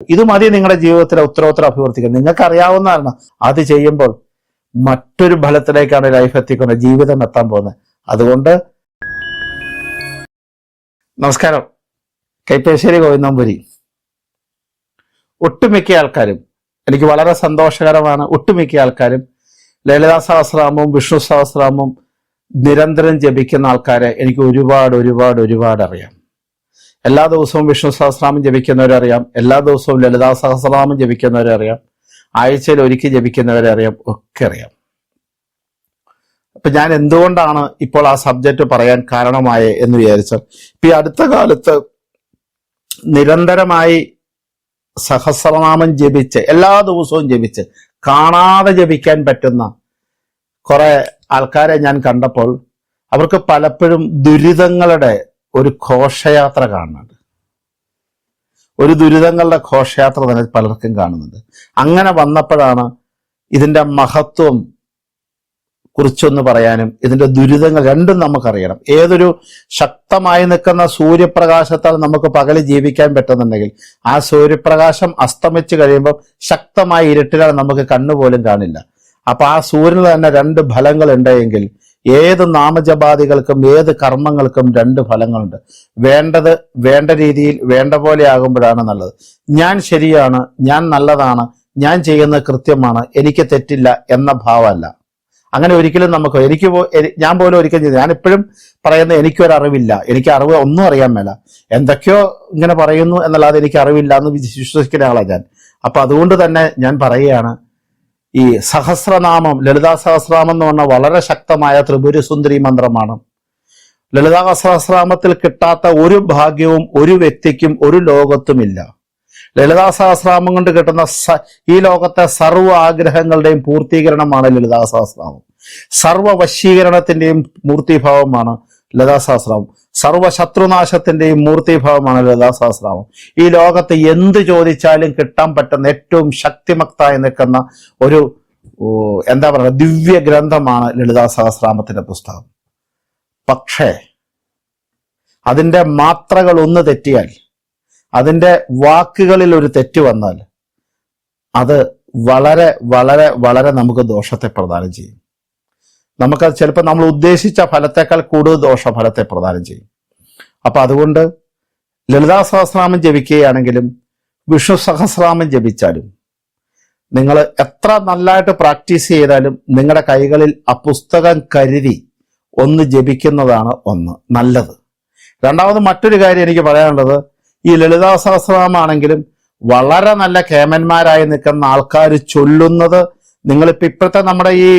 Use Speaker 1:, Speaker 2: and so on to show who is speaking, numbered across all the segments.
Speaker 1: ഇത് മതി നിങ്ങളുടെ ജീവിതത്തിലെ ഉത്തരോത്തരം അഭിവർത്തിക്കുക നിങ്ങൾക്ക് അറിയാവുന്നതാണ് അത് ചെയ്യുമ്പോൾ മറ്റൊരു ഫലത്തിലേക്കാണ് ലൈഫ് എത്തിക്കുന്നത് ജീവിതം എത്താൻ പോകുന്നത്. അതുകൊണ്ട് നമസ്കാരം. കൈപ്പേശ്ശേരി ഗോവിന്ദംപുരി ഒട്ടുമിക്ക ആൾക്കാരും എനിക്ക് വളരെ സന്തോഷകരമാണ് ഒട്ടുമിക്ക ആൾക്കാരും ലളിതാ സഹസ്രാമവും വിഷ്ണു സഹസ്രാമവും നിരന്തരം ജപിക്കുന്ന ആൾക്കാരെ എനിക്ക് ഒരുപാട് ഒരുപാട് ഒരുപാട് അറിയാം. എല്ലാ ദിവസവും വിഷ്ണു സഹസ്രനാമം ജപിക്കുന്നവരെ അറിയാം എല്ലാ ദിവസവും ലളിതാ സഹസ്രനാമം ജപിക്കുന്നവരെ അറിയാം ആഴ്ചയിൽ ഒരിക്കൽ ജപിക്കുന്നവരെ അറിയാം ഒക്കെ അറിയാം. അപ്പൊ ഞാൻ എന്തുകൊണ്ടാണ് ഇപ്പോൾ ആ സബ്ജക്റ്റ് പറയാൻ കാരണമായ എന്ന് വിചാരിച്ചാൽ ഇപ്പൊ ഈ അടുത്ത കാലത്ത് നിരന്തരമായി സഹസ്രനാമം ജപിച്ച് എല്ലാ ദിവസവും ജപിച്ച് കാണാതെ ജപിക്കാൻ പറ്റുന്ന കുറെ ആൾക്കാരെ ഞാൻ കണ്ടപ്പോൾ അവർക്ക് പലപ്പോഴും ദുരിതങ്ങളുടെ ഒരു ഘോഷയാത്ര കാണുന്നുണ്ട് ഒരു ദുരിതങ്ങളുടെ ഘോഷയാത്ര തന്നെ പലർക്കും കാണുന്നുണ്ട് അങ്ങനെ വന്നപ്പോഴാണ് ഇതിന്റെ മഹത്വം കുറിച്ചൊന്ന് പറയാനും ഇതിന്റെ ദുരിതങ്ങൾ രണ്ടും നമുക്കറിയണം. ഏതൊരു ശക്തമായി നിൽക്കുന്ന സൂര്യപ്രകാശത്താൽ നമുക്ക് പകൽ ജീവിക്കാൻ പറ്റുന്നുണ്ടെങ്കിൽ ആ സൂര്യപ്രകാശം അസ്തമിച്ച് കഴിയുമ്പോൾ ശക്തമായ ഇരുട്ടിലാണ് നമുക്ക് കണ്ണുപോലും കാണില്ല. അപ്പൊ ആ സൂര്യന് തന്നെ രണ്ട് ഫലങ്ങൾ ഉണ്ടെങ്കിൽ ഏത് നാമജപാദികൾക്കും ഏത് കർമ്മങ്ങൾക്കും രണ്ട് ഫലങ്ങളുണ്ട്. വേണ്ടത് വേണ്ട രീതിയിൽ വേണ്ട പോലെ ആകുമ്പോഴാണ് നല്ലത്. ഞാൻ ശരിയാണ് ഞാൻ നല്ലതാണ് ഞാൻ ചെയ്യുന്നത് കൃത്യമാണ് എനിക്ക് തെറ്റില്ല എന്ന ഭാവമല്ല. അങ്ങനെ ഒരിക്കലും നമുക്ക് എനിക്ക് ഞാൻ പോലും ഒരിക്കലും ചെയ്തു ഞാൻ എപ്പോഴും പറയുന്ന എനിക്കൊരു അറിവില്ല എനിക്ക് അറിവ് ഒന്നും അറിയാൻ മേല. എന്തൊക്കെയോ ഇങ്ങനെ പറയുന്നു എന്നല്ലാതെ എനിക്ക് അറിവില്ല എന്ന് വിശ്വ- വിശ്വസിക്കുന്ന ആളാണ് ഞാൻ. അപ്പൊ അതുകൊണ്ട് തന്നെ ഞാൻ പറയുകയാണ് ഈ സഹസ്രനാമം ലളിതാ സഹസ്രനാമം എന്ന് പറഞ്ഞ വളരെ ശക്തമായ ത്രിപുര സുന്ദരി മന്ത്രമാണ്. ലളിതാ സഹസ്രനാമത്തിൽ കിട്ടാത്ത ഒരു ഭാഗ്യവും ഒരു വ്യക്തിക്കും ഒരു ലോകത്തുമില്ല. ലളിതാ സഹസ്രനാമം കൊണ്ട് കിട്ടുന്ന ഈ ലോകത്തെ സർവ ആഗ്രഹങ്ങളുടെയും പൂർത്തീകരണമാണ് ലളിതാ സഹസ്രനാമം സർവ വശീകരണത്തിന്റെയും മൂർത്തിഭാവമാണ് ലളിതാ സർവശത്രുനാശത്തിന്റെയും മൂർത്തിഭാവമാണ് ലതാസഹസ്രാമം ഈ ലോകത്ത് എന്ത് ചോദിച്ചാലും കിട്ടാൻ പറ്റുന്ന ഏറ്റവും ശക്തിമക്തായി നിൽക്കുന്ന ഒരു എന്താ പറയുക ദിവ്യ ഗ്രന്ഥമാണ് ലളിതാ സഹസ്രാമത്തിന്റെ പുസ്തകം. പക്ഷേ അതിന്റെ മാത്രകൾ ഒന്ന് തെറ്റിയാൽ അതിന്റെ വാക്കുകളിൽ ഒരു തെറ്റ് വന്നാൽ അത് വളരെ വളരെ വളരെ നമുക്ക് ദോഷത്തെ പ്രദാനം ചെയ്യും. നമുക്കത് ചിലപ്പോൾ നമ്മൾ ഉദ്ദേശിച്ച ഫലത്തേക്കാൾ കൂടുതൽ ദോഷഫലത്തെ പ്രദാനം ചെയ്യും. അപ്പൊ അതുകൊണ്ട് ലളിതാ സഹസ്രാമം ജപിക്കുകയാണെങ്കിലും വിഷ്ണു സഹസ്രാമം ജപിച്ചാലും നിങ്ങൾ എത്ര നല്ലതായിട്ട് പ്രാക്ടീസ് ചെയ്താലും നിങ്ങളുടെ കൈകളിൽ ആ പുസ്തകം കരുതി ഒന്ന് ജപിക്കുന്നതാണ് ഒന്ന് നല്ലത്. രണ്ടാമത് മറ്റൊരു കാര്യം എനിക്ക് പറയാനുള്ളത് ഈ ലളിതാ സഹസ്രനാമാണെങ്കിലും വളരെ നല്ല കേമന്മാരായി നിൽക്കുന്ന ആൾക്കാർ ചൊല്ലുന്നത് നിങ്ങളിപ്പോ ഇപ്പോഴത്തെ നമ്മുടെ ഈ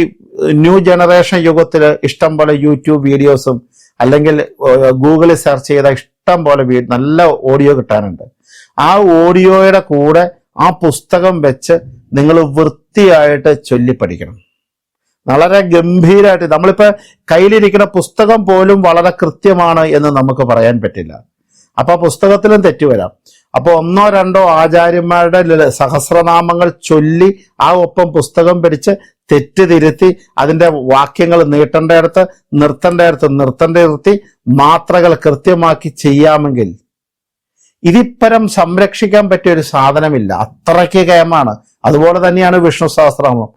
Speaker 1: ന്യൂ ജനറേഷൻ യുഗത്തിൽ ഇഷ്ടം പോലെ യൂട്യൂബ് വീഡിയോസും അല്ലെങ്കിൽ ഗൂഗിളിൽ സെർച്ച് ചെയ്ത ഇഷ്ടം പോലെ നല്ല ഓഡിയോ കിട്ടാനുണ്ട്. ആ ഓഡിയോയുടെ കൂടെ ആ പുസ്തകം വെച്ച് നിങ്ങൾ വൃത്തിയായിട്ട് ചൊല്ലിപ്പഠിക്കണം. വളരെ ഗംഭീരമായിട്ട് നമ്മളിപ്പോൾ കയ്യിലിരിക്കുന്ന പുസ്തകം പോലും വളരെ കൃത്യമാണ് എന്ന് നമുക്ക് പറയാൻ പറ്റില്ല. അപ്പോൾ പുസ്തകത്തിലും തെറ്റ് വരാം. അപ്പൊ ഒന്നോ രണ്ടോ ആചാര്യന്മാരുടെ സഹസ്രനാമങ്ങൾ ചൊല്ലി ആ ഒപ്പം പുസ്തകം പിടിച്ച് തെറ്റ് തിരുത്തി അതിന്റെ വാക്യങ്ങൾ നീട്ടേണ്ടയിടത്ത് നിർത്തേണ്ടയിടത്ത് നിർത്തേണ്ട നിർത്തി മാത്രകൾ കൃത്യമാക്കി ചെയ്യാമെങ്കിൽ ഇതിപ്പരം സംരക്ഷിക്കാൻ പറ്റിയ ഒരു സാധനമില്ല. അത്രയ്ക്ക് കയമാണ് അതുപോലെ തന്നെയാണ് വിഷ്ണു സഹസ്രനാമം.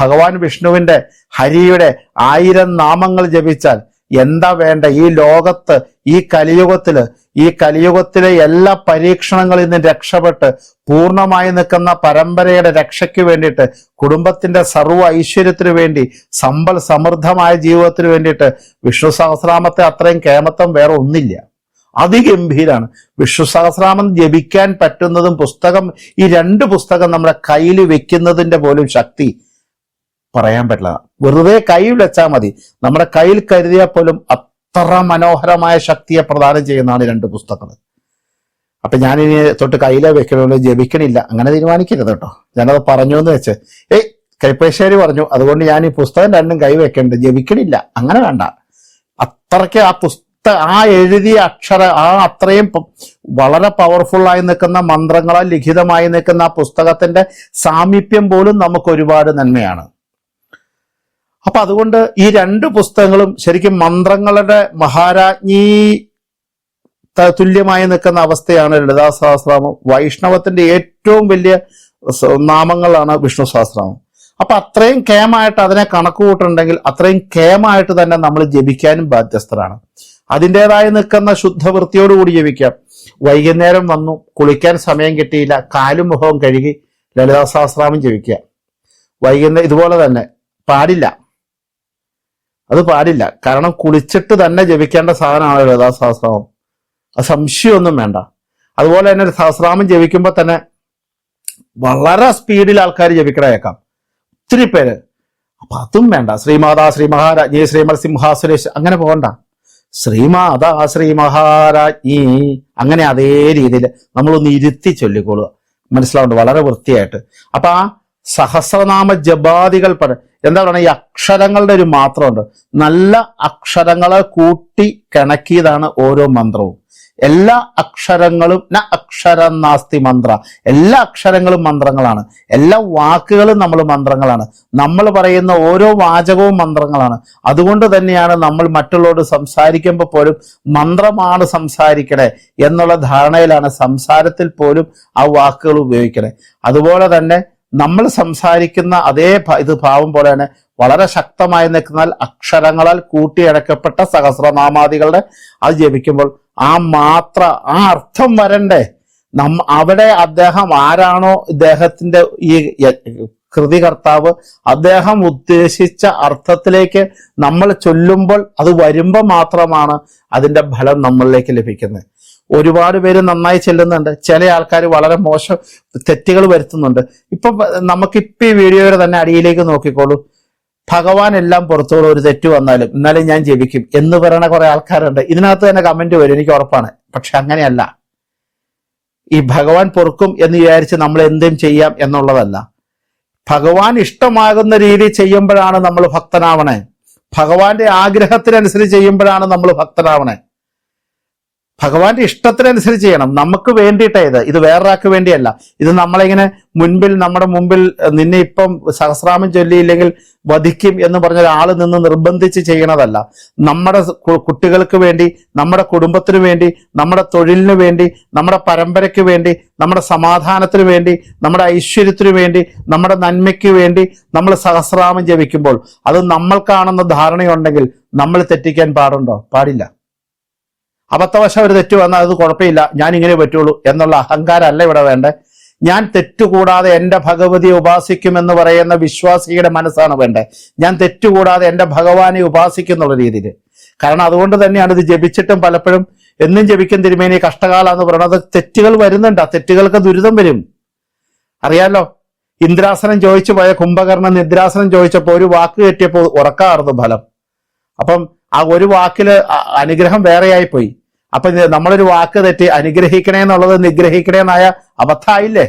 Speaker 1: ഭഗവാൻ വിഷ്ണുവിന്റെ ഹരിയുടെ ആയിരം നാമങ്ങൾ ജപിച്ചാൽ എന്താ വേണ്ട? ഈ ലോകത്ത് ഈ കലിയുഗത്തിൽ ഈ കലിയുഗത്തിലെ എല്ലാ പരീക്ഷണങ്ങളിൽ നിന്ന് രക്ഷപ്പെട്ട് പൂർണമായി നിൽക്കുന്ന പരമ്പരയുടെ രക്ഷയ്ക്ക് വേണ്ടിയിട്ട് കുടുംബത്തിന്റെ സർവ ഐശ്വര്യത്തിനു വേണ്ടി സമ്പൽ സമൃദ്ധമായ ജീവിതത്തിന് വേണ്ടിയിട്ട് വിഷ്ണു സഹസ്രാമത്തെ അത്രയും കേമത്വം വേറെ ഒന്നില്ല. അതിഗംഭീരാണ്. വിഷ്ണു സഹസ്രാമം ജപിക്കാൻ പറ്റുന്നതും പുസ്തകം ഈ രണ്ട് പുസ്തകം നമ്മുടെ കയ്യിൽ വെക്കുന്നതിന്റെ പോലും ശക്തി പറയാൻ പറ്റില്ല. വെറുതെ കയ്യിൽ വെച്ചാൽ മതി. നമ്മുടെ കയ്യിൽ കരുതിയാൽ പോലും അത്ര മനോഹരമായ ശക്തിയെ പ്രദാനം ചെയ്യുന്നതാണ് രണ്ട് പുസ്തകങ്ങൾ. അപ്പൊ ഞാനിനി തൊട്ട് കയ്യിലെ വെക്കണമല്ലോ ജപിക്കണില്ല. അങ്ങനെ തീരുമാനിക്കരുത് കേട്ടോ. ഞാനത് പറഞ്ഞു എന്ന് വെച്ച് ഏയ് കൈപ്പേശ്ശേരി പറഞ്ഞു. അതുകൊണ്ട് ഞാൻ ഈ പുസ്തകം രണ്ടും കൈ വെക്കണ്ട്. ജപിക്കണില്ല. അങ്ങനെ വേണ്ട. അത്രയ്ക്ക് ആ പുസ്തക ആ എഴുതിയ അക്ഷര ആ അത്രയും വളരെ പവർഫുള്ളായി നിൽക്കുന്ന മന്ത്രങ്ങളാൽ ലിഖിതമായി നിൽക്കുന്ന ആ പുസ്തകത്തിന്റെ സാമീപ്യം പോലും നമുക്ക് ഒരുപാട് നന്മയാണ്. അപ്പൊ അതുകൊണ്ട് ഈ രണ്ട് പുസ്തകങ്ങളും ശരിക്കും മന്ത്രങ്ങളുടെ മഹാരാജ്ഞി തുല്യമായി നിൽക്കുന്ന അവസ്ഥയാണ് ലളിതാ സഹസ്രനാമം വൈഷ്ണവത്തിന്റെ ഏറ്റവും വലിയ നാമങ്ങളാണ് വിഷ്ണു സഹസ്രനാമം അപ്പൊ അത്രയും കേമായിട്ട് അതിനെ കണക്ക് കൂട്ടുണ്ടെങ്കിൽ അത്രയും കേമായിട്ട് തന്നെ നമ്മൾ ജപിക്കാനും ബാധ്യസ്ഥരാണ്. അതിന്റെതായി നിൽക്കുന്ന ശുദ്ധവൃത്തിയോടുകൂടി ജപിക്കാം. വൈകുന്നേരം വന്നു കുളിക്കാൻ സമയം കിട്ടിയില്ല കാലും മുഖവും കഴുകി ലളിതാ സഹസ്രാമം ജപിക്കുക. വൈകുന്നേരം ഇതുപോലെ തന്നെ പാടില്ല. അത് പാടില്ല. കാരണം കുളിച്ചിട്ട് തന്നെ ജപിക്കേണ്ട സാധനമാണ് ലളിതാ സഹസ്രാമം അത് സംശയമൊന്നും വേണ്ട. അതുപോലെ തന്നെ സഹസ്രാമം ജപിക്കുമ്പോൾ തന്നെ വളരെ സ്പീഡിൽ ആൾക്കാർ ജപിക്കണേക്കാം. ഒത്തിരി പേര്. അപ്പൊ അതും വേണ്ട. ശ്രീമാതാ ശ്രീ മഹാരാജ്ഞി ശ്രീമൽ സിംഹാസുരേഷ് അങ്ങനെ പോകണ്ട. ശ്രീമാതാ ശ്രീ മഹാരാജ്ഞി അങ്ങനെ അതേ രീതിയിൽ നമ്മളൊന്ന് ഇരുത്തി ചൊല്ലിക്കൊള്ളുക. മനസ്സിലാവുന്നുണ്ട്? വളരെ വൃത്തിയായിട്ട്. അപ്പൊ ആ സഹസ്രനാമ ജപാദികൾ പറ എന്താ പറയുക ഈ അക്ഷരങ്ങളുടെ ഒരു മാത്രമുണ്ട്. നല്ല അക്ഷരങ്ങളെ കൂട്ടി കിണക്കിയതാണ് ഓരോ മന്ത്രവും. എല്ലാ അക്ഷരങ്ങളും ന അക്ഷരം നാസ്തി മന്ത്ര. എല്ലാ അക്ഷരങ്ങളും മന്ത്രങ്ങളാണ്. എല്ലാ വാക്കുകളും നമ്മൾ മന്ത്രങ്ങളാണ്. നമ്മൾ പറയുന്ന ഓരോ വാചകവും മന്ത്രങ്ങളാണ്. അതുകൊണ്ട് തന്നെയാണ് നമ്മൾ മറ്റുള്ളവരോട് സംസാരിക്കുമ്പോൾ പോലും മന്ത്രമാണ് സംസാരിക്കണേ എന്നുള്ള ധാരണയിലാണ് സംസാരത്തിൽ പോലും ആ വാക്കുകൾ ഉപയോഗിക്കണേ. അതുപോലെ തന്നെ നമ്മൾ സംസാരിക്കുന്ന അതേ ഇത് ഭാവം പോലെ തന്നെ വളരെ ശക്തമായി നിൽക്കുന്നാൽ അക്ഷരങ്ങളാൽ കൂട്ടിയടക്കപ്പെട്ട സഹസ്രനാമാദികളുടെ അത് ജപിക്കുമ്പോൾ ആ മാത്ര ആ അർത്ഥം വരണ്ടേ. നം അവിടെ അദ്ദേഹം ആരാണോ ഇദ്ദേഹത്തിന്റെ ഈ കൃതികർത്താവ് അദ്ദേഹം ഉദ്ദേശിച്ച അർത്ഥത്തിലേക്ക് നമ്മൾ ചൊല്ലുമ്പോൾ അത് വരുമ്പോൾ മാത്രമാണ് അതിന്റെ ഫലം നമ്മളിലേക്ക് ലഭിക്കുന്നത്. ഒരുപാട് പേര് നന്നായി ചെല്ലുന്നുണ്ട്. ചില ആൾക്കാർ വളരെ മോശം തെറ്റുകൾ വരുത്തുന്നുണ്ട്. ഇപ്പൊ നമുക്കിപ്പോ ഈ വീഡിയോയുടെ തന്നെ അടിയിലേക്ക് നോക്കിക്കോളൂ. ഭഗവാൻ എല്ലാം പുറത്തോളം ഒരു തെറ്റ് വന്നാലും എന്നാലും ഞാൻ ജീവിക്കും എന്ന് പറയുന്ന കുറെ ആൾക്കാരുണ്ട്. ഇതിനകത്ത് തന്നെ കമന്റ് വരും. എനിക്ക് ഉറപ്പാണ്. പക്ഷെ അങ്ങനെയല്ല. ഈ ഭഗവാൻ പൊറുക്കും എന്ന് വിചാരിച്ച് നമ്മൾ എന്തും ചെയ്യാം എന്നുള്ളതല്ല. ഭഗവാൻ ഇഷ്ടമാകുന്ന രീതി ചെയ്യുമ്പോഴാണ് നമ്മൾ ഭക്തനാവണേ. ഭഗവാന്റെ ആഗ്രഹത്തിനനുസരിച്ച് ചെയ്യുമ്പോഴാണ് നമ്മൾ ഭക്തനാവണേ. ഭഗവാന്റെ ഇഷ്ടത്തിനനുസരിച്ച് ചെയ്യണം. നമുക്ക് വേണ്ടിയിട്ടേ ഇത്. ഇത് വേറൊരാൾക്ക് വേണ്ടിയല്ല. ഇത് നമ്മളിങ്ങനെ മുൻപിൽ നമ്മുടെ മുമ്പിൽ നിന്നെ ഇപ്പം സഹസ്രാമം ചൊല്ലിയില്ലെങ്കിൽ വധിക്കും എന്ന് പറഞ്ഞ ഒരാൾ നിന്ന് നിർബന്ധിച്ച് ചെയ്യണതല്ല. നമ്മുടെ കുട്ടികൾക്ക് വേണ്ടി നമ്മുടെ കുടുംബത്തിന് വേണ്ടി നമ്മുടെ തൊഴിലിന് വേണ്ടി നമ്മുടെ പരമ്പരയ്ക്ക് വേണ്ടി നമ്മുടെ സമാധാനത്തിന് വേണ്ടി നമ്മുടെ ഐശ്വര്യത്തിന് വേണ്ടി നമ്മുടെ നന്മയ്ക്ക് വേണ്ടി നമ്മൾ സഹസ്രാമം ജപിക്കുമ്പോൾ അത് നമ്മൾ കാണുന്ന ധാരണയുണ്ടെങ്കിൽ നമ്മൾ തെറ്റിക്കാൻ പാടുണ്ടോ? പാടില്ല. അബദ്ധവശം ഒരു തെറ്റ് വന്നാൽ അത് കുഴപ്പമില്ല ഞാൻ ഇങ്ങനെ പറ്റുള്ളൂ എന്നുള്ള അഹങ്കാരമല്ല ഇവിടെ വേണ്ടേ ഞാൻ തെറ്റുകൂടാതെ എന്റെ ഭഗവതിയെ ഉപാസിക്കുമെന്ന് പറയുന്ന വിശ്വാസിയുടെ മനസ്സാണ് വേണ്ടേ ഞാൻ തെറ്റുകൂടാതെ എന്റെ ഭഗവാനെ ഉപാസിക്കുന്നുള്ള രീതിയിൽ. കാരണം അതുകൊണ്ട് തന്നെയാണ് ഇത് ജപിച്ചിട്ടും പലപ്പോഴും എന്നും ജപിക്കും തിരുമേനി കഷ്ടകാലം എന്ന് പറയുന്നത്. തെറ്റുകൾ വരുന്നുണ്ട് തെറ്റുകൾക്ക് ദുരിതം വരും. അറിയാലോ ഇന്ദ്രാസനം ചോദിച്ചു പോയ കുംഭകർണൻ നിദ്രാസനം ചോദിച്ചപ്പോൾ ഒരു വാക്ക് കെട്ടിയപ്പോൾ ഉറക്കാറുന്നു ഫലം. അപ്പം ആ ഒരു വാക്കിൽ അനുഗ്രഹം വേറെയായി പോയി അപ്പൊ നമ്മളൊരു വാക്ക് തെറ്റി അനുഗ്രഹിക്കണേ എന്നുള്ളത് നിഗ്രഹിക്കണേന്നായ അബദ്ധായില്ലേ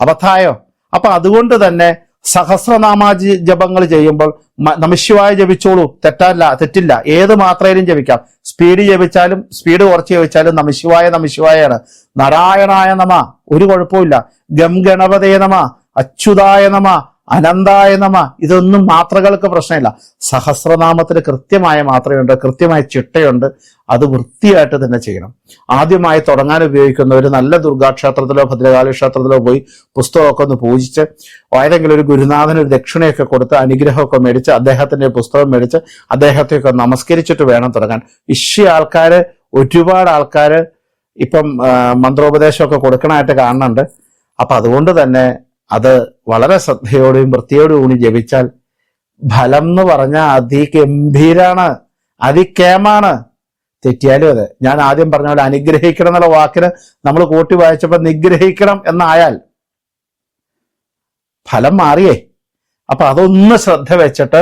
Speaker 1: അബദ്ധായോ അപ്പൊ അതുകൊണ്ട് തന്നെ സഹസ്രനാമാജി ജപങ്ങൾ ചെയ്യുമ്പോൾ നമശിവായ ജപിച്ചോളൂ. തെറ്റല്ല തെറ്റില്ല. ഏത് മാത്രയിലും ജപിക്കാം. സ്പീഡ് ജപിച്ചാലും സ്പീഡ് കുറച്ച് ജപിച്ചാലും നമശിവായ നമശിവായാണ് നാരായണായ നമ ഒരു കുഴപ്പമില്ല ഗം ഗണപതേ നമ അച്യുതായ നമ അനന്തായ നമ. ഇതൊന്നും മാത്രകൾക്ക് പ്രശ്നമില്ല. സഹസ്രനാമത്തിന് കൃത്യമായ മാത്രയുണ്ട് കൃത്യമായ ചിട്ടയുണ്ട്. അത് വൃത്തിയായിട്ട് തന്നെ ചെയ്യണം. ആദ്യമായി തുടങ്ങാൻ ഉപയോഗിക്കുന്ന ഒരു നല്ല ദുർഗാക്ഷേത്രത്തിലോ ഭദ്രകാളി ക്ഷേത്രത്തിലോ പോയി പുസ്തകമൊക്കെ ഒന്ന് പൂജിച്ച് ഏതെങ്കിലും ഒരു ഗുരുനാഥന് ഒരു ദക്ഷിണയൊക്കെ കൊടുത്ത് അനുഗ്രഹമൊക്കെ മേടിച്ച് അദ്ദേഹത്തിന്റെ പുസ്തകം മേടിച്ച് അദ്ദേഹത്തെയൊക്കെ നമസ്കരിച്ചിട്ട് വേണം തുടങ്ങാൻ. ഇഷ്യ ആൾക്കാര് ഒരുപാട് ആൾക്കാര് ഇപ്പം മന്ത്രോപദേശമൊക്കെ കൊടുക്കണമായിട്ട് കാണുന്നുണ്ട്. അപ്പൊ അതുകൊണ്ട് തന്നെ അത് വളരെ ശ്രദ്ധയോടെയും വൃത്തിയോടും കൂടി ജപിച്ചാൽ ഫലം എന്ന് പറഞ്ഞാൽ അതിഗംഭീരാണ് അതിക്കേമാണ്. തെറ്റിയാലും അതെ. ഞാൻ ആദ്യം പറഞ്ഞ പോലെ അനുഗ്രഹിക്കണം എന്നുള്ള വാക്കിന് നമ്മൾ കൂട്ടി വായിച്ചപ്പോൾ നിഗ്രഹിക്കണം എന്നായാൽ ഫലം മാറിയേ. അപ്പൊ അതൊന്ന് ശ്രദ്ധ വെച്ചിട്ട്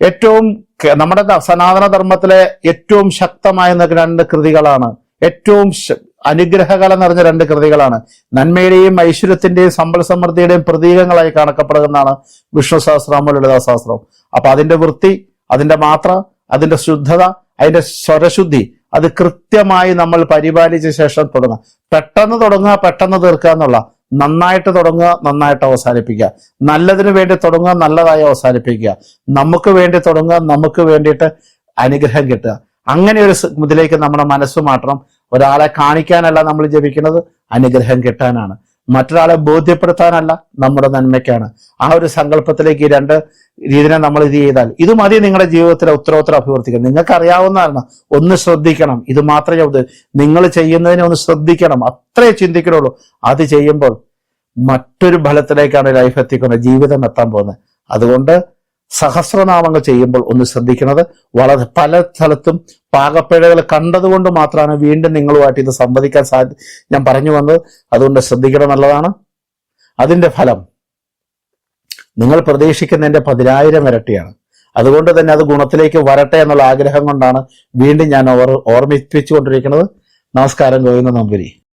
Speaker 1: ഏറ്റവും നമ്മുടെ സനാതന ധർമ്മത്തിലെ ഏറ്റവും ശക്തമായ രണ്ട് കൃതികളാണ്. ഏറ്റവും അനുഗ്രഹകല നിറഞ്ഞ രണ്ട് കൃതികളാണ്. നന്മയുടെയും ഐശ്വര്യത്തിന്റെയും സമ്പൽ സമൃദ്ധിയുടെയും പ്രതീകങ്ങളായി കണക്കപ്പെടുന്നതാണ് വിഷ്ണു സഹസ്രമോ ലളിതാ സഹസ്രം അപ്പൊ അതിന്റെ വൃത്തി അതിന്റെ മാത്ര അതിന്റെ ശുദ്ധത അതിന്റെ സ്വരശുദ്ധി അത് കൃത്യമായി നമ്മൾ പരിപാലിച്ച ശേഷം തുടങ്ങുക. പെട്ടെന്ന് തുടങ്ങുക പെട്ടെന്ന് തീർക്കുക എന്നുള്ള. നന്നായിട്ട് തുടങ്ങുക നന്നായിട്ട് അവസാനിപ്പിക്കുക. നല്ലതിന് വേണ്ടി തുടങ്ങുക നല്ലതായി അവസാനിപ്പിക്കുക. നമുക്ക് വേണ്ടി തുടങ്ങുക നമുക്ക് വേണ്ടിയിട്ട് അനുഗ്രഹം കിട്ടുക. അങ്ങനെ ഒരു ഇതിലേക്ക് നമ്മുടെ മനസ്സ് മാറ്റണം. ഒരാളെ കാണിക്കാനല്ല നമ്മൾ ജപിക്കുന്നത് അനുഗ്രഹം കിട്ടാനാണ്. മറ്റൊരാളെ ബോധ്യപ്പെടുത്താനല്ല നമ്മുടെ നന്മയ്ക്കാണ്. ആ ഒരു സങ്കല്പത്തിലേക്ക് ഈ രണ്ട് രീതിനെ നമ്മൾ ഇത് ചെയ്താൽ ഇത് മതി നിങ്ങളുടെ ജീവിതത്തിലെ ഉത്തരോത്തരം അഭിവർത്തിക്കണം നിങ്ങൾക്ക് അറിയാവുന്നതാണ് ഒന്ന് ശ്രദ്ധിക്കണം. ഇത് മാത്രമേ ഉള്ളൂ. നിങ്ങൾ ചെയ്യുന്നതിനെ ഒന്ന് ശ്രദ്ധിക്കണം. അത്രേ ചിന്തിക്കണുള്ളൂ അത് ചെയ്യുമ്പോൾ മറ്റൊരു ഫലത്തിലേക്കാണ് ലൈഫ് എത്തിക്കുന്നത് ജീവിതം എത്താൻ പോകുന്നത്. അതുകൊണ്ട് സഹസ്രനാമങ്ങൾ ചെയ്യുമ്പോൾ ഒന്ന് ശ്രദ്ധിക്കുന്നത് വളരെ പല സ്ഥലത്തും പാകപ്പിഴകൾ കണ്ടതുകൊണ്ട് മാത്രമാണ് വീണ്ടും നിങ്ങളുമായിട്ട് ഇത് സംവദിക്കാൻ സാധ്യ ഞാൻ പറഞ്ഞു വന്നത്. അതുകൊണ്ട് ശ്രദ്ധിക്കണം നല്ലതാണ്. അതിന്റെ ഫലം നിങ്ങൾ പ്രതീക്ഷിക്കുന്നതിന്റെ പതിനായിരം ഇരട്ടിയാണ്. അതുകൊണ്ട് തന്നെ അത് ഗുണത്തിലേക്ക് വരട്ടെ എന്നുള്ള ആഗ്രഹം കൊണ്ടാണ് വീണ്ടും ഞാൻ ഓർ ഓർമ്മിപ്പിച്ചുകൊണ്ടിരിക്കുന്നത്. നമസ്കാരം ഗോവിന്ദ നമ്പൂരി